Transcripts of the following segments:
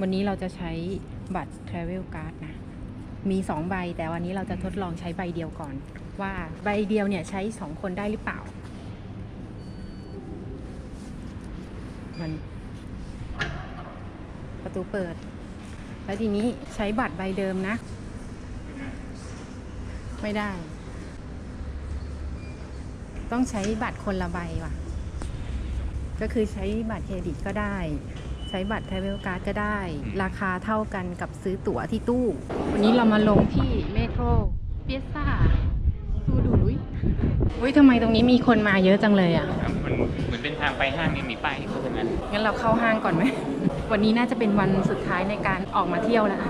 วันนี้เราจะใช้บัตร Travel Card นะ มีสองใบ แต่วันนี้เราจะทดลองใช้ใบเดียวก่อน ว่าใบเดียวเนี่ยใช้สองคนได้หรือเปล่า มัน ประตูเปิด แล้วทีนี้ใช้บัตรใบเดิมนะ ไม่ได้ ต้องใช้บัตรคนละใบว่ะ ก็คือใช้บัตรเครดิตก็ได้ ช้บัตร Travel Card ก็ได้อืมราคาเท่ากันกับซื้อตั๋วที่ตู้ วันนี้เรามาลงที่เมโทรเปียซ่าซูดูลุยอุ้ยทำไมตรงนี้มีคนมาเยอะจังเลยอะครับมันเหมือนเป็นทางไปห้างนี่มีป้ายโฆษณางั้นเราเข้าห้างก่อนไหม วันนี้น่าจะเป็นวันสุดท้ายในการออกมาเที่ยวแล้ว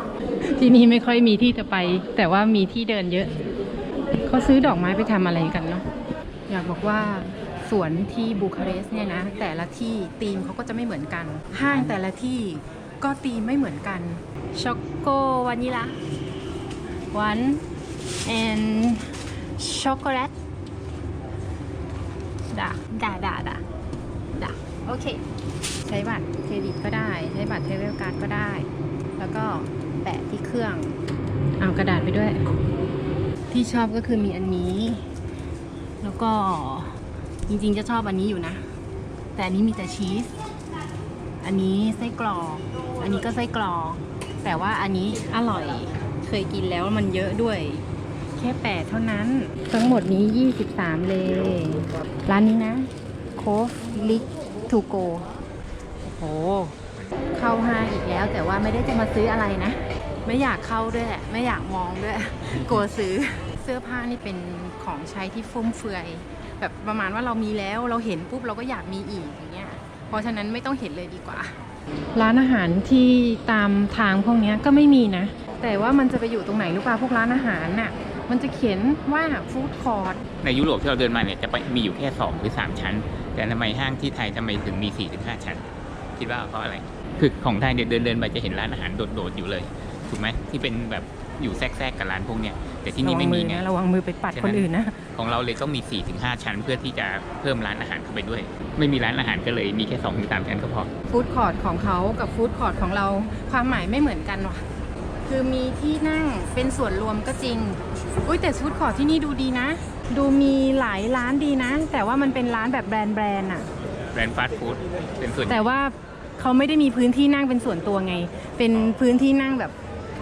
ที่นี่ไม่ค่อยมีที่จะไป แต่ว่ามีที่เดินเยอะเขาซื้อดอกไม้ไปทำอะไรกันเนาะอยากบอกว่า สวนที่บูคาเรสต์เนี่ยนะแต่ละที่ธีมเขาก็จะไม่เหมือนกัน ห้างแต่ละที่ก็ธีมไม่เหมือนกันช็อกโกวานิลา one and chocolate ด่าด่าด่าด่าด่าโอเค ใช้บัตรเครดิตก็ได้ ใช้บัตรเทเวลการ์ดก็ได้ แล้วก็แปะที่เครื่อง เอากระดาษไปด้วย ที่ชอบก็คือมีอันนี้ แล้วก็ จริงๆจะชอบอันนี้อยู่นะ แต่อันนี้มีแต่ชีส อันนี้ไส้กรอก อันนี้ก็ไส้กรอก แต่ว่าอันนี้อร่อย เคยกินแล้วมันเยอะด้วย แค่แปดเท่านั้น ทั้งหมดนี้ 23 เลย ร้านนี้นะ โคฟลิกทูโกโอ้โห เข้าห้างอีกแล้วแต่ว่าไม่ได้จะมาซื้ออะไรนะ ไม่อยากเข้าด้วย ไม่อยากมองด้วย กลัวซื้อ เสื้อผ้านี่เป็นของใช้ที่ฟุ่มเฟือย แบบประมาณว่าเรามีแล้วเราเห็นปุ๊บเราก็อยากมีอีกอย่างเงี้ยเพราะฉะนั้นไม่ต้องเห็นเลยดีกว่า ร้านอาหารที่ตามทางพวกเนี้ยก็ไม่มีนะ แต่ว่ามันจะไปอยู่ตรงไหนรู้ป่ะพวกร้านอาหารน่ะมันจะเขียนว่าฟู้ดคอร์ t ในยุโรปที่เราเดินมาเนี่ยจะไปมีอยู่แค่2หรือ3 ชั้น แต่ทำไมห้างที่ไทยทำไมถึงมี4ถึง5ชั้น คิดว่าเพราะอะไร คือของไทยเนี่ยเดินเดินไปจะเห็นร้านอาหารโดดๆอยู่เลย ถูกไหมที่เป็นแบบ อยู่แทรกๆกับร้านพวกเนี้ยแต่ที่นี่ไม่มีไงระวังมือไปปัดฉะนั้นคนอื่นนะของเราเลยต้องมี4ถึง5ชั้น เพื่อที่จะเพิ่มร้านอาหารเข้าไปด้วย ไม่มีร้านอาหารก็เลยมีแค่2ถึง3ชั้นก็พอฟู้ดคอร์ทของเขากับฟู้ดคอร์ทของเราความหมายไม่เหมือนกันว่ะคือมีที่นั่งเป็นส่วนรวมก็จริงอุ้ยแต่ฟู้ดคอร์ทที่นี่ดูดีนะ ดูมีหลายร้านดีนะ แต่ว่ามันเป็นร้านแบบแบรนด์แบรนด์อะแบรนด์ฟาสต์ฟู้ดเป็นส่วนแต่ว่าเขาไม่ได้มีพื้นที่นั่งเป็นส่วนตัวไง เป็นพื้นที่นั่งแบบ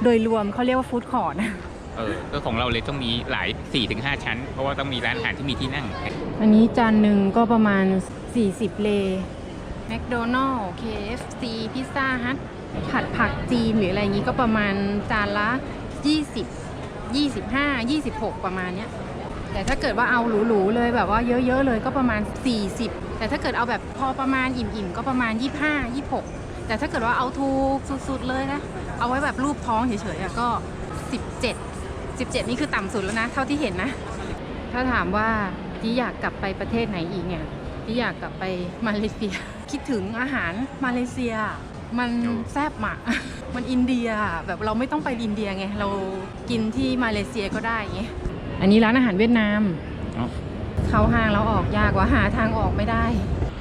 โดยรวมเขาเรียกว่าฟู้ดคอร์ทเออก็ของเราเลยต้องมีหลาย4ถึง5ชั้น เพราะว่าต้องมีร้านอาหารที่มีที่นั่ง อันนี้จานหนึ่งก็ประมาณ 40 เลแมคโดนัลล์ KFC พิซซ่าฮัทผัดผักจีนหรืออะไรอย่างนี้ก็ประมาณจานละ 20 25 26 ประมาณเนี้ยแต่ถ้าเกิดว่าเอาหรูๆเลยแบบว่าเยอะๆเลยก็ประมาณ 40 แต่ถ้าเกิดเอาแบบพอประมาณอิ่มๆก็ประมาณ 25 26 แต่ถ้าเกิดว่าเอาถูกสุดๆเลยนะ เอาไว้แบบรูปท้องเฉยๆอะก็ 17 17 นี่คือต่ำสุดแล้วนะ เท่าที่เห็นนะ ถ้าถามว่าที่อยากกลับไปประเทศไหนอีกเนี่ยที่อยากกลับไปมาเลเซีย คิดถึงอาหารมาเลเซีย มันแซ่บมะมันอินเดียแบบเราไม่ต้องไปอินเดียไงเรากินที่มาเลเซียก็ได้ไงอันนี้ร้านอาหารเวียดนามอ๋อเข้าห้างแล้วออกยากกว่าหาทางออกไม่ได้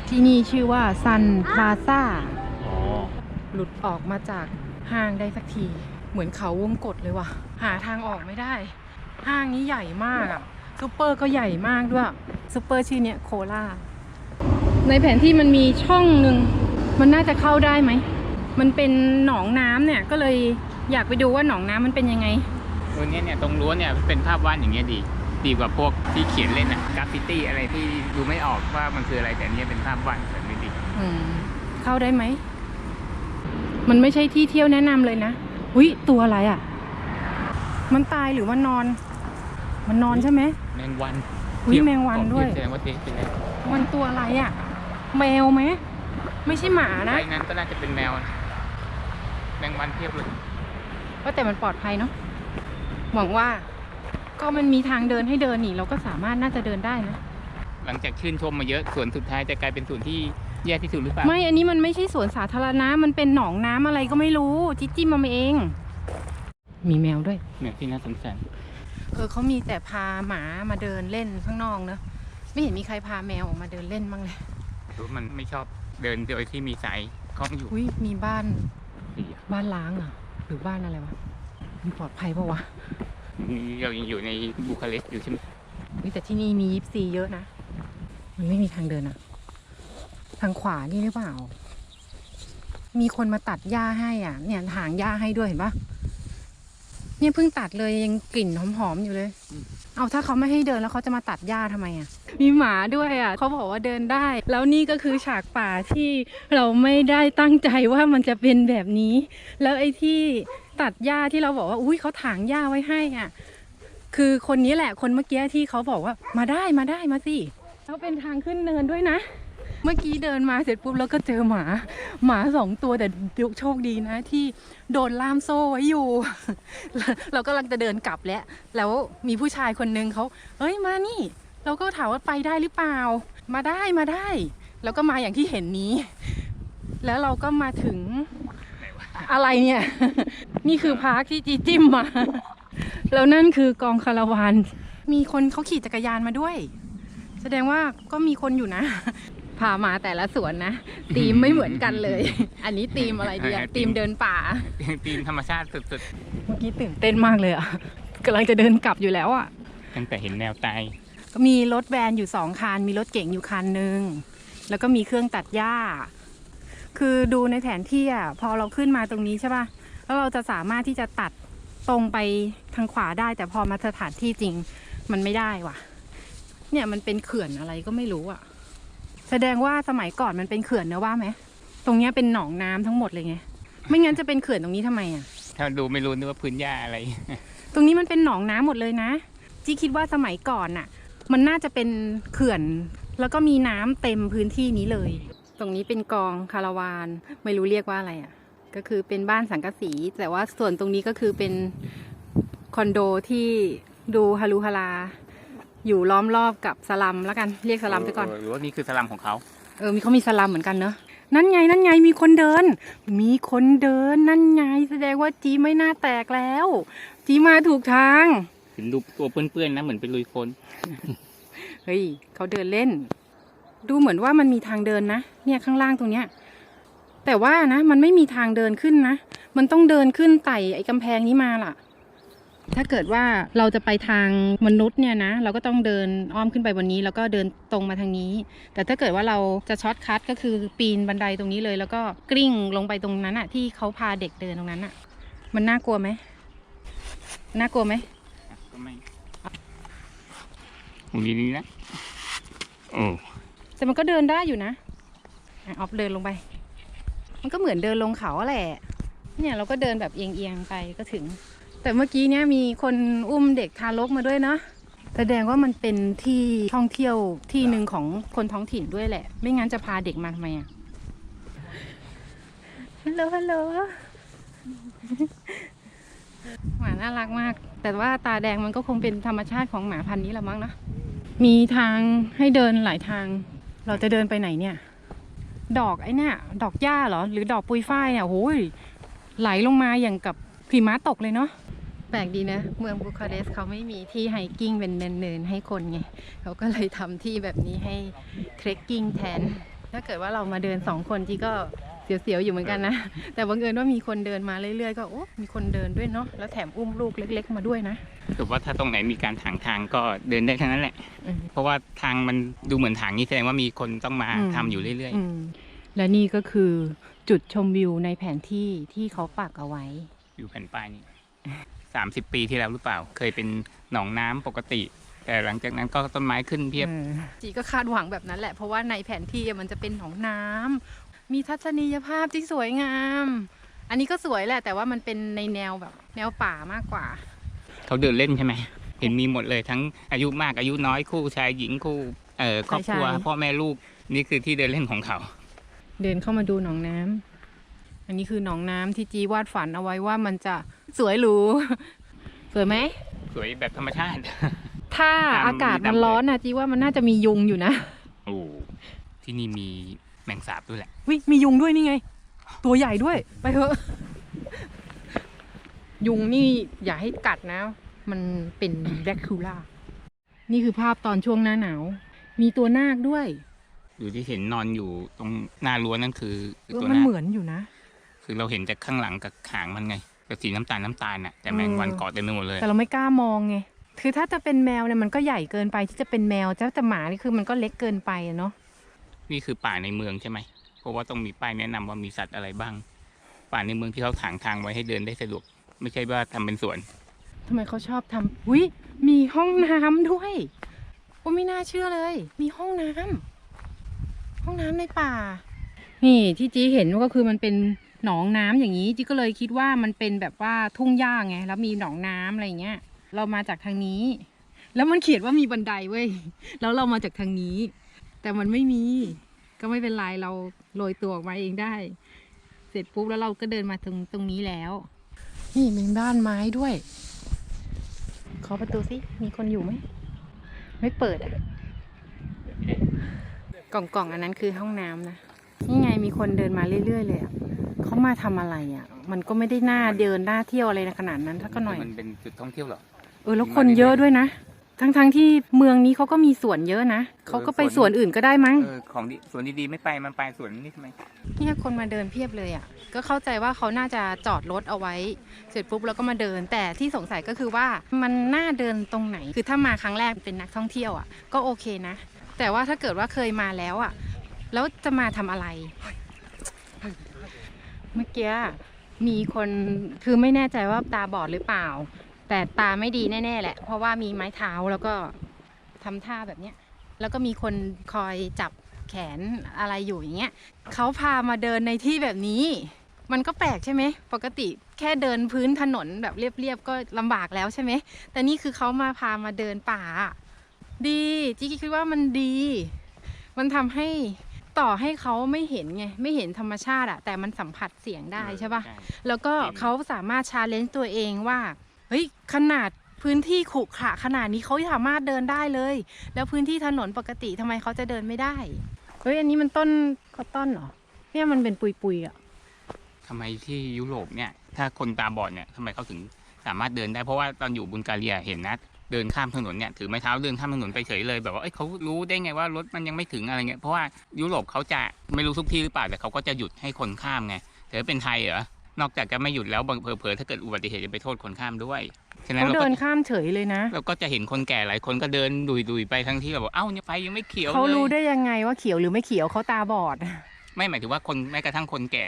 ที่นี่ชื่อว่าซันพลาซ่าอ๋อ หลุดออกมาจากห้างได้สักที เหมือนเขาวงกฏเลยว่ะ หาทางออกไม่ได้ ห้างนี้ใหญ่มากอะซูเปอร์ก็ใหญ่มากด้วยซูเปอร์ชื่อเนี้ยโคลาในแผนที่มันมีช่องหนึ่งมันน่าจะเข้าได้ไหม มันเป็นหนองน้ำเนี่ยก็เลยอยากไปดูว่าหนองน้ำมันเป็นยังไงตัวเนี้ยเนี่ยตรงรั้วเนี่ยเป็นภาพวาดอย่างเงี้ยดี ดีกว่าพวกที่เขียนเล่นอะกราฟฟิตี้อะไรที่ดูไม่ออกว่ามันคืออะไรแต่อันเนี้ยเป็นภาพวาดแบบนี้ดีอืมเข้าได้ไหม มันไม่ใช่ที่เที่ยวแนะนำเลยนะอุ้ยตัวอะไรอะ่ะ มันตายหรือมันนอน มันนอนใช่ไหมแมงวันอุ๊ยแมงวันด้วยแสดงว่าเทสเป็นแล้วมันตัวอะไรอะ่ะ แมวไหมไม่ใช่หมานะไอ้นั้นก็น่าจะเป็นแมวนะแมงวันเทียบเลยว่าแต่มันปลอดภัยเนาะหวังว่าก็มันมีทางเดินให้เดินนี่เราก็สามารถน่าจะเดินได้นะ หลังจากชื่นชมมาเยอะส่วนสุดท้ายจะกลายเป็นส่วนที่ แย่ที่สุดหรือเปล่าไม่อันนี้มันไม่ใช่สวนสาธารณะมันเป็นหนองน้ำอะไรก็ไม่รู้จิจิ้มมาเอง มีแมวด้วย แมวที่น่าสงสารเออเขามีแต่พาหมามาเดินเล่นข้างนอกเนอะไม่เห็นมีใครพาแมวออกมาเดินเล่นบ้างเลยหรือมันไม่ชอบเดินโดยที่มีสายคล้องอยู่อุ้ยมีบ้านดีอะบ้านล้างเหรอหรือบ้านอะไรวะมันปลอดภัยปะวะนี่เรายังอยู่ในบูคาเรสต์อยู่ใช่ไหม เฮ้ยแต่ที่นี่มียิปซีเยอะนะ มันไม่มีทางเดินอะ ทางขวานี่หรือเปล่า มีคนมาตัดหญ้าให้อะ เนี่ยถางหญ้าให้ด้วยเห็นปะเนี่ยเพิ่งตัดเลยยังกลิ่นหอมๆอยู่เลย เอาถ้าเขาไม่ให้เดินแล้วเขาจะมาตัดหญ้าทำไมอะ มีหมาด้วยอะเขาบอกว่าเดินได้ แล้วนี่ก็คือฉากป่าที่เราไม่ได้ตั้งใจว่ามันจะเป็นแบบนี้ แล้วไอ้ที่ตัดหญ้าที่เราบอกว่า อุ้ยเขาถางหญ้าไว้ให้อะ คือคนนี้แหละคนเมื่อกี้ที่เขาบอกว่ามาได้มาได้มาสิแล้วเป็นทางขึ้นเนินด้วยนะ เมื่อกี้เดินมาเสร็จปุ๊บแล้วก็เจอหมา หมาสองตัวแต่โชคดีนะที่โดนล่ามโซ่ไว้อยู่ เรากำลังจะเดินกลับแล้ว แล้วมีผู้ชายคนนึงเขาเฮ้ยมานี่ เราก็ถามว่าไปได้หรือเปล่า มาได้มาได้ แล้วก็มาอย่างที่เห็นนี้ แล้วเราก็มาถึงอะไรเนี่ย นี่คือพาร์คที่จีจิ้มมา แล้วนั่นคือกองคาราวาน มีคนเขาขี่จักรยานมาด้วย แสดงว่าก็มีคนอยู่นะ พามาแต่ละสวนนะตีมไม่เหมือนกันเลย อันนี้ตีมอะไรดีอะตีมเดินป่าทีมธรรมชาติสุดเมื่อกี้ตื่นเต้นมากเลยอะกำลังจะเดินกลับอยู่แล้วอะๆตั้งแต่เห็นแนวตายก็มีรถแวนอยู่สองคัน มีรถเก๋งอยู่คันหนึ่งแล้วก็มีเครื่องตัดหญ้า คือดูในแผนที่อะพอเราขึ้นมาตรงนี้ใช่ป่ะแล้วเราจะสามารถที่จะตัดตรงไปทางขวาได้ แต่พอมาสถานที่จริงมันไม่ได้ว่ะ เนี่ยมันเป็นเขื่อนอะไรก็ไม่รู้อะ แสดงว่าสมัยก่อนมันเป็นเขื่อนเนอะว่าไหมตรงเนี้ยเป็นหนองน้ำทั้งหมดเลยไงไม่งั้นจะเป็นเขื่อนตรงนี้ทำไมอะ ถ้าดูไม่รู้นึกว่าพื้นหญ้าอะไร ตรงนี้มันเป็นหนองน้ำหมดเลยนะจีคิดว่าสมัยก่อนน่ะ มันน่าจะเป็นเขื่อน แล้วก็มีน้ำเต็มพื้นที่นี้เลย ตรงนี้เป็นกองคาราวาน ไม่รู้เรียกว่าอะไรอะ ก็คือเป็นบ้านสังกะสี แต่ว่าส่วนตรงนี้ก็คือเป็นคอนโดที่ดูฮารุฮารา อยู่ล้อมรอบกับสลัมแล้วกันเรียกสลัมไปก่อนหรือว่านี่คือสลัมของเขาเออมีเขามีสลัมเหมือนกันเนอะนั่นไงนั่นไงมีคนเดิน มีคนเดินนั่นไง แสดงว่าจีไม่น่าแตกแล้ว จีมาถูกทางเห็นรูปตัวเปื้อนๆนะเหมือนเป็นลุยโคลนเฮ้ยเขาเดินเล่น ดูเหมือนว่ามันมีทางเดินนะเนี่ยข้างล่างตรงเนี้ย แต่ว่านะ มันไม่มีทางเดินขึ้นนะ มันต้องเดินขึ้นไต่ไอ้กำแพงนี้มาล่ะ ถ้าเกิดว่าเราจะไปทางมนุษย์เนี่ยนะเราก็ต้องเดินอ้อมขึ้นไปบนนี้ แล้วก็เดินตรงมาทางนี้ แต่ถ้าเกิดว่าเราจะช็อตคัทก็คือปีนบันไดตรงนี้เลย แล้วก็กลิ้งลงไปตรงนั้นอะที่เขาพาเด็กเดินตรงนั้นอะมันน่ากลัวไหมน่ากลัวไหมก็ไม่ตรงนี้นี่นะโอ้แต่มันก็เดินได้อยู่นะอะออฟเดินลงไป มันก็เหมือนเดินลงเขาแหละเนี่ยเราก็เดินแบบเอียงๆไปก็ถึง แต่เมื่อกี้เนี่ยมีคนอุ้มเด็กทารกมาด้วยเนาะแสดงว่ามันเป็นที่ท่องเที่ยวที่หนึ่งของคนท้องถิ่นด้วยแหละ ไม่งั้นจะพาเด็กมาทำไมอะฮัลโหลฮัลโหลหมาน่ารักมาก แต่ว่าตาแดงมันก็คงเป็นธรรมชาติของหมาพันธุ์นี้แหละมั้งนะมีทางให้เดินหลายทาง เราจะเดินไปไหนเนี่ย ดอกไอ้เนี่ยดอกหญ้าเหรอ หรือดอกปุยฝ้ายเนี่ยโอ้ยไหลลงมาอย่างกับหิมะตกเลยเนาะ แปลกดีนะ เมืองบูคาเรสต์เขาไม่มีที่ไฮกิ้งเป็นเนินๆให้คนไง เขาก็เลยทำที่แบบนี้ให้เทรคกิ้งแทน ถ้าเกิดว่าเรามาเดินสองคนจีก็เสียวๆอยู่เหมือนกันนะ แต่บังเอิญว่ามีคนเดินมาเรื่อยๆ ก็โอ้ มีคนเดินด้วยเนาะ แล้วแถมอุ้มลูกเล็ก ๆ มาด้วยนะถือว่าถ้าตรงไหนมีการถางทางก็เดินได้ทั้งนั้นแหละอืมเพราะว่าทางมันดูเหมือนทางนี้แสดงว่ามีคนต้องมาอืมทำอยู่เรื่อยอืมและนี่ก็คือจุดชมวิวในแผนที่ที่เขาปักเอาไว้ๆอยู่แผ่นป้ายนี้ สามสิบปีที่แล้วหรือเปล่า เคยเป็นหนองน้ำปกติ แต่หลังจากนั้นก็ต้นไม้ขึ้นเพียบจีก็คาดหวังแบบนั้นแหละ เพราะว่าในแผนที่มันจะเป็นหนองน้ำมีทัศนียภาพที่สวยงาม อันนี้ก็สวยแหละแต่ว่ามันเป็นในแนวแบบแนวป่ามากกว่า เขาเดินเล่นใช่ไหมเห็นมีหมดเลยทั้งอายุมากอายุน้อยคู่ชายหญิงคู่เอ่อครอบครัวใช่พ่อแม่ลูกนี่คือที่เดินเล่นของเขา เดินเข้ามาดูหนองน้ำอันนี้คือหนองน้ำที่จีวาดฝันเอาไว้ว่ามันจะ สวยหรูสวยไหม สวยแบบธรรมชาติ ถ้าน้ำอากาศมีมันดำเลยร้อนนะจีว่ามันน่าจะมียุงอยู่นะโอ้ที่นี่มีแมงสาบด้วยแหละ วิมียุงด้วยนี่ไง ตัวใหญ่ด้วย ไปเถอะ ยุงนี่อย่าให้กัดนะ มันเป็นแบคคูล่า นี่คือภาพตอนช่วงหน้าหนาว มีตัวนาคด้วยอยู่ที่เห็นนอนอยู่ตรงหน้ารั้วนั่นคือคือเออตัวมันนาคเหมือนอยู่นะคืคือเราเห็นจากข้างหลังกับหางมันไง กับสีน้ำตาลน้ำตาลน่ะแต่แมงวันอืมเกาะเต็มไปหมดเลย แต่เราไม่กล้ามองไงคือถ้าจะเป็นแมวเนี่ยมันก็ใหญ่เกินไปที่จะเป็นแมวแต่แต่หมานี่คือมันก็เล็กเกินไปอะเนาะนี่คือป่าในเมืองใช่ไหมเพราะว่าต้องมีป้ายแนะนำว่ามีสัตว์อะไรบ้าง ป่าในเมืองที่เขาถางทางไว้ให้เดินได้สะดวก ไม่ใช่ว่าทำเป็นสวน ทำไมเขาชอบทำอุ้ยมีห้องน้ำด้วยโอ้ไม่น่าเชื่อเลย มีห้องน้ำห้องน้ำในป่า นี่ที่จีเห็นก็คือมันเป็น หนองน้ำอย่างนี้จีก็เลยคิดว่ามันเป็นแบบว่าทุ่งหญ้าไงแล้วมีหนองน้ำอะไรอย่างเงี้ย เรามาจากทางนี้ แล้วมันเขียนว่ามีบันไดเว้ยแล้วเรามาจากทางนี้ แต่มันไม่มี ก็ไม่เป็นไรเราโรยตัวออกมาเองได้ เสร็จปุ๊บแล้วเราก็เดินมาตรงตรงนี้แล้ว นี่มีบ้านไม้ด้วยขอประตูสิมีคนอยู่ไหมไม่เปิดอะกล่องกล่องๆอันนั้นคือห้องน้ำนะนี่ไงมีคนเดินมาเรื่อยๆเลยอะ เขามาทำอะไรอะมันก็ไม่ได้น่าเดินน่าเที่ยวอะไรขนาดนั้นสักหน่อย มันเป็นจุดท่องเที่ยวเหรอ เออแล้วคนเยอะด้วยนะ ทั้งๆที่เมืองนี้เขาก็มีสวนเยอะนะเขาก็ไปสวนอื่นก็ได้มั้ง เออของดีสวนดีๆไม่ไปมันไปสวนนี่ทำไม เนี่ยคนมาเดินเพียบเลยอะ ก็เข้าใจว่าเขาน่าจะจอดรถเอาไว้ เสร็จปุ๊บแล้วก็มาเดิน แต่ที่สงสัยก็คือว่ามันน่าเดินตรงไหน คือถ้ามาครั้งแรกเป็นนักท่องเที่ยวอะ ก็โอเคนะ แต่ว่าถ้าเกิดว่าเคยมาแล้วอะ แล้วจะมาทำอะไร เมื่อกี้มีคนคือไม่แน่ใจว่าตาบอดหรือเปล่า แต่ตาไม่ดีแน่ๆแหละ เพราะว่ามีไม้เท้าแล้วก็ทำท่าแบบเนี้ย แล้วก็มีคนคอยจับแขนอะไรอยู่อย่างเงี้ยเขาพามาเดินในที่แบบนี้ มันก็แปลกใช่ไหมปกติแค่เดินพื้นถนนแบบเรียบๆก็ลำบากแล้วใช่ไหมแต่นี่คือเขามาพามาเดินป่า ดีจิกคิดว่ามันดี มันทำให้ ต่อให้เขาไม่เห็นไง ไม่เห็นธรรมชาติอะแต่มันสัมผัสเสียงได้ใช่ปะแล้วก็จริงเขาสามารถชาเลนจ์ตัวเองว่า เฮ้ย ขนาดพื้นที่ขรุขระขนาดนี้เขาสามารถเดินได้เลย แล้วพื้นที่ถนนปกติทำไมเขาจะเดินไม่ได้ เฮ้ย อันนี้มันต้นคอตตอนเหรอ เนี่ยมันเป็นปุยๆอะทำไมที่ยุโรปเนี่ย ถ้าคนตาบอดเนี่ยทำไมเขาถึงสามารถเดินได้ เพราะว่าตอนอยู่บุลการียเห็นนะ เดินข้ามถนนเนี่ยถือไม้เท้าเดินข้ามถนนไปเฉยเลยแบบว่าเอ้ยเขารู้ได้ไงว่ารถมันยังไม่ถึงอะไรเงี้ยเพราะว่ายุโรปเขาจะไม่รู้ทุกที่หรือเปล่าแต่เขาก็จะหยุดให้คนข้ามไงแต่ถ้าเป็นไทยเหรอนอกจากจะไม่หยุดแล้วบางเผลอๆถ้าเกิดอุบัติเหตุจะไปโทษคนข้ามด้วยฉะนั้นเขาเราเดิก็นข้ามเฉยเลยนะ เราก็จะเห็นคนแก่หลายคนก็เดินดุยๆไปทั้งที่แบบว่าเอ้าเนี่ยไฟยังไม่เขียวเขาเลยรู้ได้ยังไงว่าเขียวหรือไม่เขียวเขาตาบอด ไม่หมายถึงว่าคนแม้กระทั่งคนแก่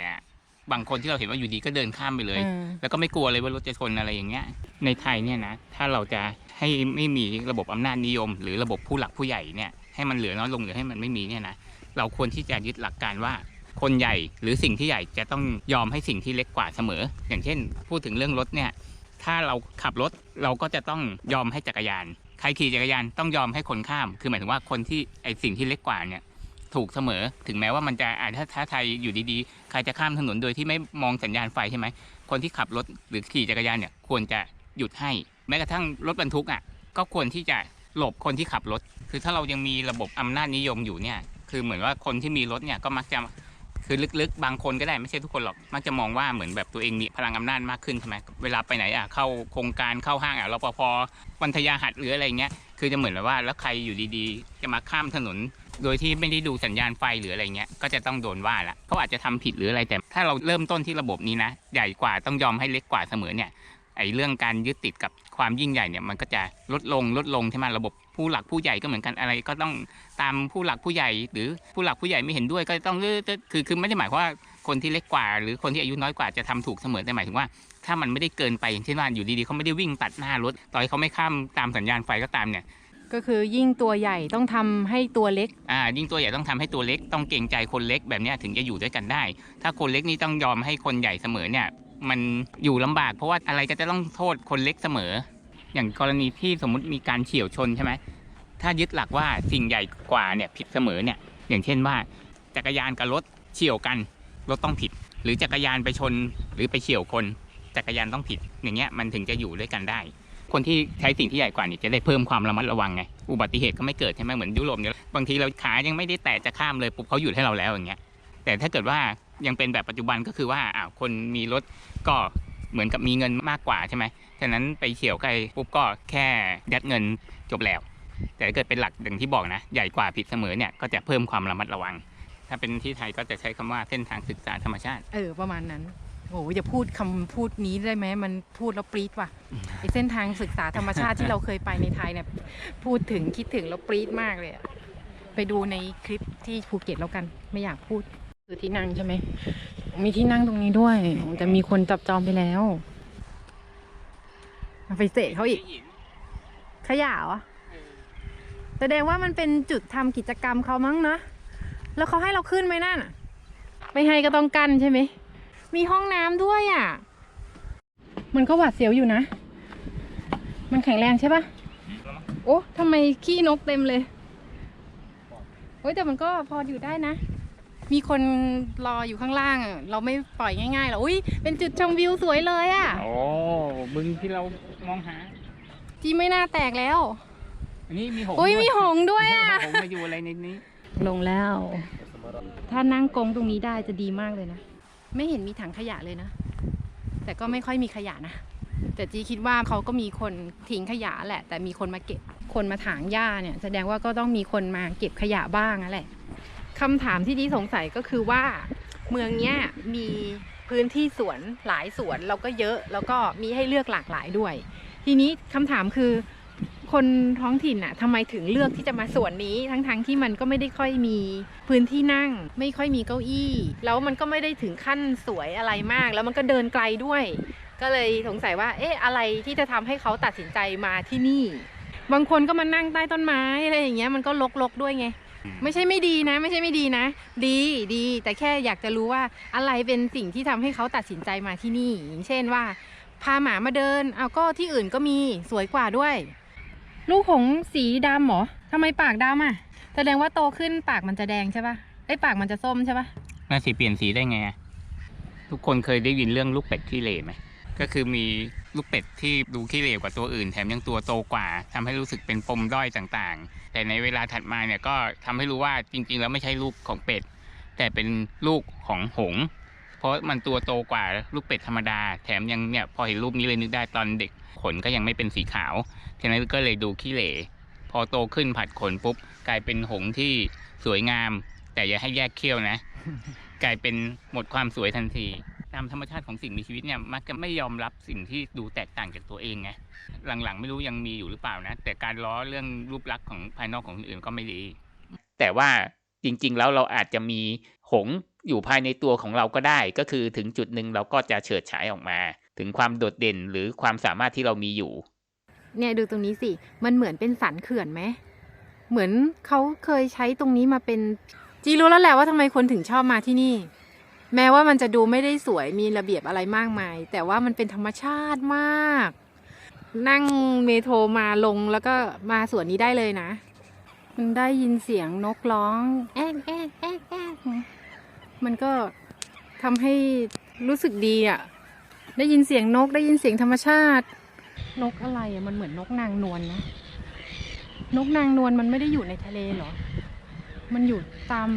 บางคนที่เราเห็นว่าอยู่ดีก็เดินข้ามไปเลยเออแล้วก็ไม่กลัวเลยว่ารถจะชนอะไรอย่างเงี้ย ในไทยเนี่ยนะถ้าเราจะ ให้ไม่มีระบบอำนาจนิยม หรือระบบผู้หลักผู้ใหญ่เนี่ยให้มันเหลือน้อยลงหรือให้มันไม่มีเนี่ยนะเราควรที่จะยึดหลักการว่าคนใหญ่หรือสิ่งที่ใหญ่จะต้องยอมให้สิ่งที่เล็กกว่าเสมอ อย่างเช่น พูดถึงเรื่องรถเนี่ยถ้าเราขับรถเราก็จะต้องยอมให้จักรยาน ใครขี่จักรยานต้องยอมให้คนข้าม คือหมายถึงว่าคนที่ไอสิ่งที่เล็กกว่าเนี่ยถูกเสมอ ถึงแม้ว่ามันจะอาถ้าถ้าไทยอยู่ดีๆ ใครจะข้ามถนนโดยที่ไม่มองสัญญาณไฟใช่ไหม คนที่ขับรถหรือขี่จักรยานเนี่ยควรจะหยุดให้ แม้กระทั่งรถบรรทุกอะก็ควรที่จะหลบคนที่ขับรถ คือถ้าเรายังมีระบบอำนาจนิยมอยู่เนี่ย คือเหมือนว่าคนที่มีรถเนี่ยก็มักจะคือลึกๆ บางคนก็ได้ไม่ใช่ทุกคนหรอก มักจะมองว่าเหมือนแบบตัวเองมีพลังอำนาจมากขึ้นใช่ไหมเวลาไปไหนอะเข้าโครงการเข้าห้างอะรปภวันทยาหัดหรืออะไรเงี้ยคือจะเหมือนแบบว่าแล้วใครอยู่ดีๆ จะมาข้ามถนน โดยที่ไม่ได้ดูสัญญาณไฟหรืออะไรเงี้ยก็จะต้องโดนว่าละเขาอาจจะทำผิดหรืออะไรแต่ ถ้าเราเริ่มต้นที่ระบบนี้นะ ใหญ่กว่าต้องยอมให้เล็กกว่าเสมอเนี่ยไอ้เรื่องการยึดติดกับ ความยิ่งใหญ่เนี่ยมันก็จะลดลงลดลงใช่ไหมระบบผู้หลักผู้ใหญ่ก็เหมือนกันอะไรก็ต้องตามผู้หลักผู้ใหญ่ หรือผู้หลักผู้ใหญ่ไม่เห็นด้วยก็ต้องคือคือไม่ได้หมายความว่าคนที่เล็กกว่า หรือคนที่อายุน้อยกว่าจะทำถูกเสมอแต่หมายถึงว่า ถ้ามันไม่ได้เกินไปอย่างเช่นว่าอยู่ดีๆเขาไม่ได้วิ่งตัดหน้ารถต่อให้เขาไม่ข้ามตามสัญญาณไฟก็ตามเนี่ยก็คือยิ่งตัวใหญ่ต้องทำให้ตัวเล็ก อ่า ยิ่งตัวใหญ่ต้องทำให้ตัวเล็ก ต้องเกรงใจคนเล็กแบบนี้ถึงจะอยู่ด้วยกันได้ ถ้าคนเล็กนี่ต้องยอมให้คนใหญ่เสมอเนี่ย มันอยู่ลำบาก เพราะว่าอะไรก็จะต้องโทษคนเล็กเสมอ อย่างกรณีที่สมมุติมีการเฉี่ยวชนใช่ไหมถ้ายึดหลักว่าสิ่งใหญ่กว่าเนี่ยผิดเสมอเนี่ย อย่างเช่นว่า จักรยานกับรถเฉี่ยวกันรถต้องผิด หรือจักรยานไปชนหรือไปเฉี่ยวคน จักรยานต้องผิด อย่างเงี้ยมันถึงจะอยู่ด้วยกันได้ คนที่ใช้สิ่งที่ใหญ่กว่านี่จะได้เพิ่มความระมัดระวังไงอุบัติเหตุก็ไม่เกิดใช่ไหมเหมือนยุโรปเนี่ยบางทีเราขายังไม่ได้แตะจะข้ามเลยปุ๊บเขาหยุดให้เราแล้วอย่างเงี้ยแต่ถ้าเกิดว่ายังเป็นแบบปัจจุบันก็คือว่าอ้าวคนมีรถก็เหมือนกับมีเงินมากกว่าใช่ไหมฉะนั้นไปเฉียวใครปุ๊บก็แค่ยัดเงินจบแล้ว แต่ถ้าเกิดเป็นหลักอย่างที่บอกนะ ใหญ่กว่าผิดเสมอเนี่ยก็จะเพิ่มความระมัดระวัง ถ้าเป็นที่ไทยก็จะใช้คำว่าเส้นทางศึกษาธรรมชาติ เออประมาณนั้นโอ้โหอย่าพูดคำพูดนี้ได้ไหมมันพูดแล้วปรี๊ดว่ะไอเส้นทางศึกษาธรรมชาติที่เราเคยไปในไทยเนี่ยพูดถึงคิดถึงแล้วปรี๊ดมากเลยไปดูในคลิปที่ภูเก็ตแล้วกัน ไม่อยากพูด คือที่นั่งใช่ไหม มีที่นั่งตรงนี้ด้วย แต่มีคนจับจองไปแล้วไปเสะเขาอีก ขยะเหรอแสดงว่ามันเป็นจุดทำกิจกรรมเขามั้งนะ แล้วเขาให้เราขึ้นไหมนั่นไม่ให้ก็ต้องกันใช่ไหม มีห้องน้ำด้วยอะ มันก็หวาดเสียวอยู่นะ มันแข็งแรงใช่ปะโอ้ทำไมขี้นกเต็มเลย โอ้ยแต่มันก็พออยู่ได้นะ มีคนรออยู่ข้างล่างอะเราไม่ปล่อยง่ายๆหรอกอุ้ยเป็นจุดชมวิวสวยเลยอะโอ้บึงที่เรามองหา จีไม่น่าแตกแล้ว อันนี้มีหงส์อุ้ยด้วมีหงส์ด้วยอะหงส์มาอยู่อะไรในนี้ ลงแล้ว ถ้านั่งกงตรงนี้ได้จะดีมากเลยนะ ไม่เห็นมีถังขยะเลยนะ แต่ก็ไม่ค่อยมีขยะนะ แต่จีคิดว่าเขาก็มีคนทิ้งขยะแหละ แต่มีคนมาเก็บ คนมาถางหญ้าเนี่ย แสดงว่าก็ต้องมีคนมาเก็บขยะบ้างนั่นแหละ คำถามที่ดีสงสัยก็คือว่าเมืองเนี้ยมีพื้นที่สวนหลายสวนแล้วก็เยอะแล้วก็มีให้เลือกหลากหลายด้วย ทีนี้คำถามคือคนท้องถิ่นน่ะทำไมถึงเลือกที่จะมาสวนนี้ทั้งๆทที่มันก็ไม่ได้ค่อยมีพื้นที่นั่ง ไม่ค่อยมีเก้าอี้ แล้วมันก็ไม่ได้ถึงขั้นสวยอะไรมาก แล้วมันก็เดินไกลด้วย ก็เลยสงสัยว่า เอ๊ะอะไรที่จะทำให้เขาตัดสินใจมาที่นี่ บางคนก็มานั่งใต้ต้นไม้อะไรอย่างเงี้ยมันก็ลกๆด้วยไง ไม่ใช่ไม่ดีนะ ไม่ใช่ไม่ดีนะ ดีดีแต่แค่อยากจะรู้ว่าอะไรเป็นสิ่งที่ทำให้เขาตัดสินใจมาที่นี่ อย่างเช่นว่า พาหมามาเดิน เอาก็ที่อื่นก็มีสวยกว่าด้วย ลูกหงส์สีดำเหรอทำไมปากดำอะ แสดงว่าโตขึ้นปากมันจะแดงใช่ปะไอ้ยปากมันจะส้มใช่ปะน่าสีเปลี่ยนสีได้ไงอะทุกคนเคยได้ยินเรื่องลูกเป็ดขี้เหร่ไหม ก็คือมีลูกเป็ดที่ดูขี้เหร่กว่าตัวอื่น แถมยังตัวโตกว่าทำให้รู้สึกเป็นปมด้อยต่างๆ แต่ในเวลาถัดมาเนี่ยก็ทำให้รู้ว่าจริง ๆ แล้วไม่ใช่ลูกของเป็ด แต่เป็นลูกของหง เพราะมันตัวโตกว่าลูกเป็ดธรรมดา แถมยังเนี่ยพอเห็นรูปนี้เลยนึกได้ตอนเด็กขนก็ยังไม่เป็นสีขาวทีนั้นก็เลยดูขี้เหร่พอโตขึ้นผัดขนปุ๊บกลายเป็นหงที่สวยงาม แต่อย่าให้แยกเขี้ยวนะ กลายเป็นหมดความสวยทันที ตามธรรมชาติของสิ่งมีชีวิตเนี่ยมักจะไม่ยอมรับสิ่งที่ดูแตกต่างจากตัวเองไงหลังๆ ไม่รู้ยังมีอยู่หรือเปล่านะ แต่การล้อเรื่องรูปลักษณ์ของภายนอกของคนอื่นก็ไม่ดี แต่ว่าจริง ๆ แล้วเราอาจจะมีหงอยู่ภายในตัวของเราก็ได้ ก็คือถึงจุดหนึ่งเราก็จะเฉิดฉายออกมา ถึงความโดดเด่นหรือความสามารถที่เรามีอยู่ เนี่ยดูตรงนี้สิมันเหมือนเป็นสันเขื่อนไหมเหมือนเขาเคยใช้ตรงนี้มาเป็นจีรู้แล้วแหละว่าทำไมคนถึงชอบมาที่นี่ แม้ว่ามันจะดูไม่ได้สวยมีระเบียบอะไรมากมาย แต่ว่ามันเป็นธรรมชาติมาก นั่งเมโทรมาลงแล้วก็มาสวนนี้ได้เลยนะมันได้ยินเสียงนกร้องแอ๊กแอ๊กแอ๊กแอ๊กมันก็ทำให้รู้สึกดีอะ่ะ ได้ยินเสียงนกได้ยินเสียงธรรมชาติ นกอะไรอะ่ะมันเหมือนนกนางนวลนะนกนางนวลมันไม่ได้อยู่ในทะเลเหรอ มันอยู่ตาม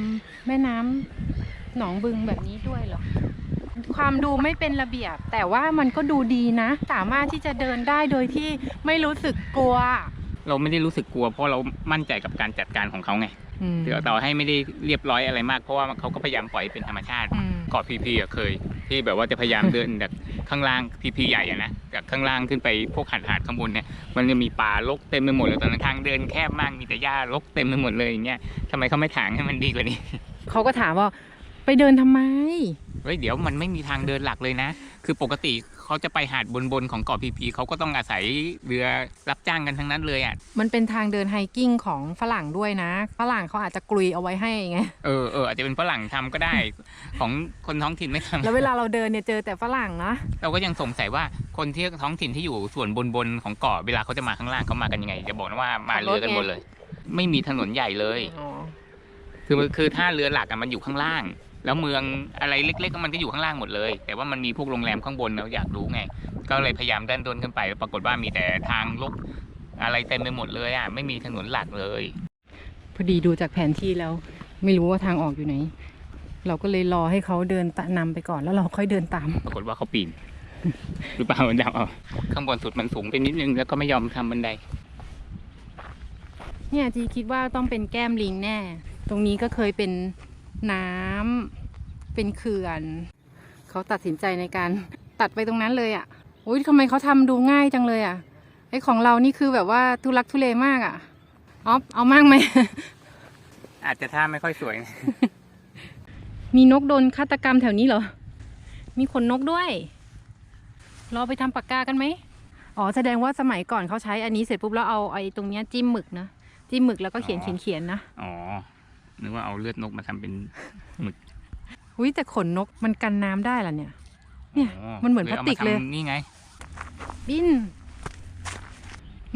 แม่น้ำ หนองบึงแบบนี้ด้วยเหรอ ความดูไม่เป็นระเบียบ แต่ว่ามันก็ดูดีนะ สามารถที่จะเดินได้โดยที่ไม่รู้สึกกลัว เราไม่ได้รู้สึกกลัว เพราะเรามั่นใจกับการจัดการของเขาไงอืมเดี๋ยวต่อให้ไม่ได้เรียบร้อยอะไรมากเพราะว่าเขาก็พยายามปล่อยเป็นธรรมชาติอืมเกาะพีพีอะเคย ที่แบบว่าจะพยายามเดินจากข้างล่างพีพีใหญ่อะนะจากข้างล่างขึ้นไปพวกหาดหาดข้างบนเนี่ยมันจะมีป่ารกเต็มไปหมดเลยตอนนั้นทางเดินแคบมากมีแต่หญ้ารกเต็มไปหมดเลยอย่างเงี้ยทำไมเขาไม่ถางให้มันดีกว่านี้เขาก็ถามว่า ไปเดินทำไม เฮ้ยเดี๋ยวมันไม่มีทางเดินหลักเลยนะ คือปกติเขาจะไปหาดบนๆของเกาะพีพีเขาก็ต้องอาศัยเรือรับจ้างกันทั้งนั้นเลยอะ มันเป็นทางเดินไฮกิ้งของฝรั่งด้วยนะ ฝรั่งเขาอาจจะกลุยเอาไว้ให้ไง เออเอออาจจะเป็นฝรั่งทำก็ได้ ของคนท้องถิ่นไม่ทำแล้วเวลาเราเดินเนี่ยเจอแต่ฝรั่งนะ เราก็ยังสงสัยว่าคนที่ท้องถิ่นที่อยู่ส่วนบนๆของเกาะเวลาเขาจะมาข้างล่างเขามากันยังไง จะบอกนะว่ามาเรือกันหมดเลย ไม่มีถนนใหญ่เลย อ๋อ คือคือท่าเรือหลักอะมันอยู่ข้างล่าง แล้วเมืองอะไรเล็กๆมันก็อยู่ข้างล่างหมดเลย แต่ว่ามันมีพวกโรงแรมข้างบนเราอยากรู้ไง ก็เลยพยายามดันด้นขึ้นไป ปรากฏว่ามีแต่ทางลกอะไรเต็มไปหมดเลยอะ ไม่มีถนนหลักเลย พอดีดูจากแผนที่แล้ว ไม่รู้ว่าทางออกอยู่ไหน เราก็เลยรอให้เขาเดินตะนำไปก่อนแล้วเราค่อยเดินตาม ปรากฏว่าเขาปีนหรือเปล่าเดาเอาข้างบนสุดมันสูงไปนิดนึงแล้วก็ไม่ยอมทำบันได เนี่ยจีคิดว่าต้องเป็นแก้มลิงแน่ ตรงนี้ก็เคยเป็น น้ำเป็นเขื่อนเขเขาตัดสินใจในการตัดไปตรงนั้นเลยอะ่ะอุ้ยทำไมเขาทำดูง่ายจังเลยอะ่ะไอของเรานี่คือแบบว่าทุลักทุเลมากอะ่ะอ๋อเอามากไหม อาจจะท่าไม่ค่อยสวยนะมีนกโดนฆาตกรรมแถวนี้เหรอ มีขนนกด้วย เราไปทำปากกากันไหม อ๋อ แสดงว่าสมัยก่อนเขาใช้อันนี้เสร็จปุ๊บแล้วเอาไอ้ตรงเนี้ยจิ้มหมึกนะ จิ้มหมึกแล้วก็เขียนอ๋อเขียนเขียนนะ อ๋อ นึกว่าเอาเลือดนกมาทำเป็นอุ้ยแต่ขนนกมันกันน้ำได้ล่ะเนี่ย เนี่ยมันเหมือนพลาสติกเลยหรืออมทำนี่ไง บิน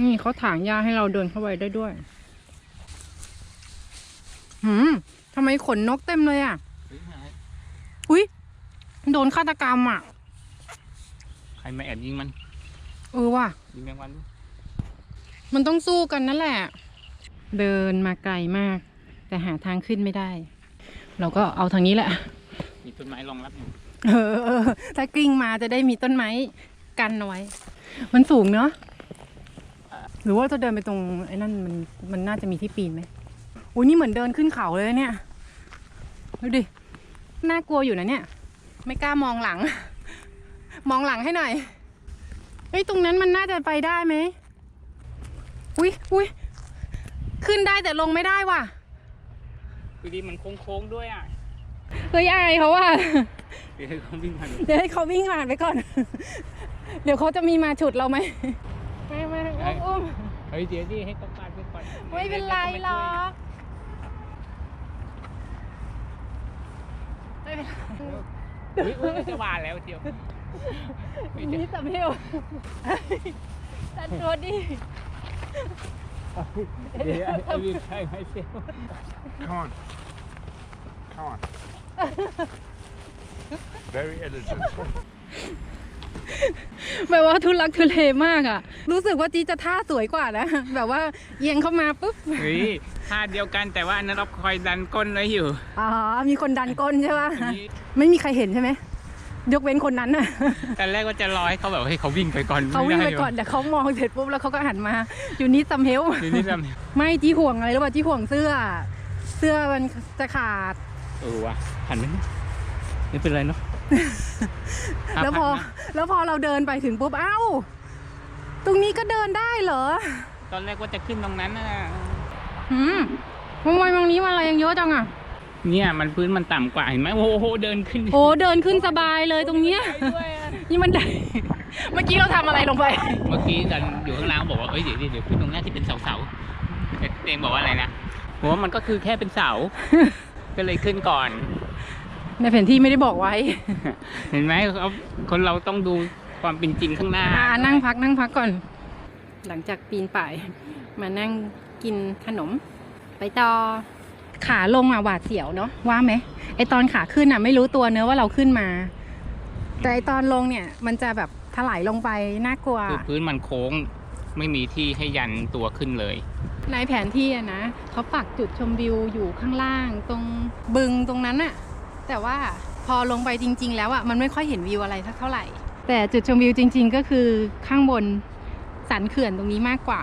นี่เขาถางหญ้าให้เราเดินเข้าไปได้ด้วยหืมทำไมขนนกเต็มเลยอะอุ้ยโดนฆาตกรรมอะ ใครมาแอบยิงมัน เออว่ะยิงแมงวันดูมันต้องสู้กันนั่นแหละ เดินมาไกลมาก แต่หาทางขึ้นไม่ได้ เราก็เอาทางนี้แหละ มีต้นไม้รองรับอยู่เออเออ ถ้ากลิ้งมาจะได้มีต้นไม้กันเอาไว้ มันสูงเนาะหรือว่าจะเดินไปตรงไอ้นั่นมันมันน่าจะมีที่ปีนไหมอุ้ยนี่เหมือนเดินขึ้นเขาเลยนะเนี่ยดูดิน่ากลัวอยู่นะเนี่ย ไม่กล้ามองหลัง มองหลังให้หน่อยเฮ้ยตรงนั้นมันน่าจะไปได้ไหมอุ้ยอุ้ยขึ้นได้แต่ลงไม่ได้ว่ะ คือดีมันโค้งๆด้วยอะเฮ้ยอายเขาว่า เดี๋ยวให้เขาวิ่งผ่านเดี๋ยวให้เขาวิ่งผ่านไปก่อน เดี๋ยวเขาจะมีมาฉุดเราไหมมามาอุ้มอุ้มเฮ้ยเดี๋ยวดิให้ต้องการไปก่อนไม่เป็นไรหรอกไม่เป็นไรอุ้ยอุ้ยจะหวานแล้วเดียวไม่จะนี่สำเพ็วตัดตัวดิ เดี๋ยวไอ้วิ่งใช่ไหมเซล Come on. Come on. Very elegant. แบบว่าทุลักทุเลมากอะ รู้สึกว่าจีจะท่าสวยกว่านะ แบบว่าเอียงเข้ามาปุ๊บ เฮ้ยท่าเดียวกันแต่ว่าอันนั้นเราคอยดันก้นไว้อยู่ อ๋อ มีคนดันก้นใช่ปะอันนี้ไม่มีใครเห็นใช่ไหม ยกเว้นคนนั้นน่ะตอนแรกว่าจะรอให้เขาแบบให้เขาวิ่งไปก่อนเขาวิ่งไปม่ด้ก่อนแต่เขามองเสร็จปุ๊บแล้วเขาก็หันมา อยู่นี่ซัมเฮลอยู่นี่ทำไม่จีห่วงอะไรหรือเปล่าจีห่วงเสื้อ เสื้อมันจะขาดเออว่ะหันไปนี่ไม่เป็นไรเนาะแล้วพอแล้วพอเราเดินไปถึงปุ๊บเอ้า ตรงนี้ก็เดินได้เหรอ ตอนแรกว่าจะขึ้นตรงนั้นนะหืมทำไมตรงนี้มันอะไรยังเยอะจังอะ เนี่ยมันพื้นมันต่ำกว่าเห็นไหมโอ้โหเดินขึ้นโอ้เดินขึ้นสบายเลยตรงเนี้ยไปด้วยอะนี่มันได้เมื่อกี้เราทำอะไรลงไป เมื่อกี้ตอนอยู่ข้างล่างบอกว่าเอ้ยเดี๋ยวเดี๋ยวเดี๋ยวขึ้นตรงหน้าที่เป็นเสาเสาๆแต่เองบอกว่าอะไรนะผมว่ามันก็คือแค่เป็นเสา ก็เลยขึ้นก่อน ในแผนที่ไม่ได้บอกไว้ เห็นไหมเขาคนเราต้องดูความเป็นจริงข้างหน้าอ่านั่งพักนั่งพักก่อน หลังจากปีนป่าย มานั่งกินขนม ไปต่อ ขาลงอะหวาดเสียวเนาะว่าไหมไอตอนขาขึ้นอะ ไม่รู้ตัวเนื้อะว่าเราขึ้นมา แต่ไอตอนลงเนี่ย มันจะแบบถลายลงไปน่ากลัว คือพื้นมันโค้งไม่มีที่ให้ยันตัวขึ้นเลย ในแผนที่อะนะเขาปักจุดชมวิวอยู่ข้างล่าง ตรงบึงตรงนั้นอะแต่ว่าพอลงไปจริง ๆ แล้วอะมันไม่ค่อยเห็นวิวอะไรสักเท่าไหร่ แต่จุดชมวิวจริง ๆ ก็คือข้างบนสันเขื่อนตรงนี้มากกว่า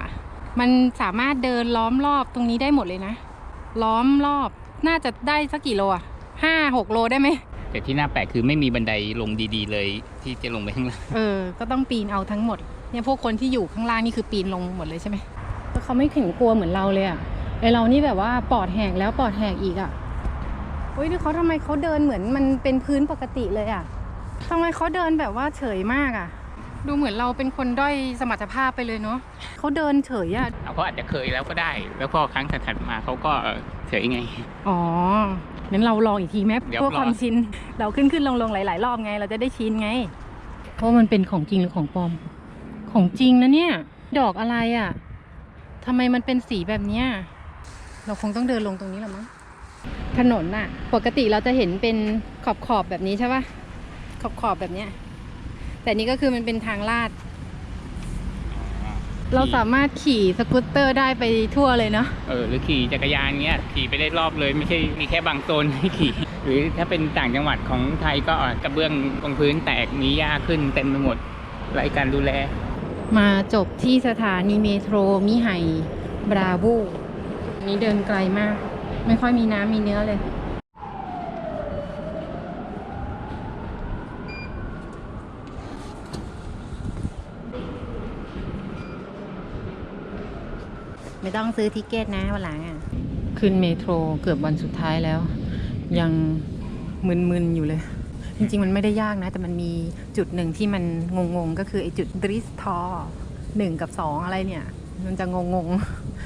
มันสามารถเดินล้อมรอบตรงนี้ได้หมดเลยนะ ล้อมรอบน่าจะได้สักกี่โลอะห้าหกโลได้ไหมแต่ที่น่าแปลกคือไม่มีบันไดลงดีๆ เลยที่จะลงไปข้างล่างเออ ก็ต้องปีนเอาทั้งหมดเนี่ยพวกคนที่อยู่ข้างล่างนี่คือปีนลงหมดเลยใช่ไหมแต่เขาไม่แข็งกลัวเหมือนเราเลยอะไอเรานี่แบบว่าปอดแหกแล้วปอดแหกอีกอะอุ้ยนี่เขาทำไมเขาเดินเหมือนมันเป็นพื้นปกติเลยอะทำไมเขาเดินแบบว่าเฉยมากอะ ดูเหมือนเราเป็นคนด้อยสมรรถภาพไปเลยเนาะเขาเดินเฉยอะเอาเขาอาจจะเคยแล้วก็ได้ แล้วพอครั้งถัดๆมาเขาก็เออเฉยไง อ๋องั้นเราลองอีกทีไหมเดี๋ยวเพื่อรอความชิน เราขึ้นขึ้นลงลงหลาย ๆ รอบไง เราจะได้ชินไง เพราะมันเป็นของจริงหรือของปลอม ของจริงนะเนี่ย ดอกอะไรอะ่ะทำไมมันเป็นสีแบบเนี้ยเราคงต้องเดินลงตรงนี้แหละมั้ง ถนนน่ะ ปกติเราจะเห็นเป็นขอบขอบๆแบบนี้ใช่ปะขอบขอบๆแบบเนี้ย แต่นี่ก็คือมันเป็นทางลาด เราสามารถขี่สกูตเตอร์ได้ไปทั่วเลยเนาะ เออหรือขี่จักรยานเงี้ยขี่ไปได้รอบเลยไม่ใช่มีแค่บางโซนให้ขี่ หรือถ้าเป็นต่างจังหวัดของไทยก็กระเบื้องตรงพื้นแตกมีหญ้าขึ้นเต็มไปหมดไร้การดูแล มาจบที่สถานีเมโทรมิไฮบราโวนี้เดินไกลมาก ไม่ค่อยมีน้ำมีเนื้อเลย ไม่ต้องซื้อทิเกตนะวันหลังอะ ขึ้นเมโทรเกือบวันสุดท้ายแล้ว ยังมึนๆอยู่เลย จริง ๆ มันไม่ได้ยากนะ แต่มันมีจุดหนึ่งที่มันงงๆ ก็คือไอ้จุดดริสทอหนึ่งกับสองอะไรเนี่ย มันจะงงๆ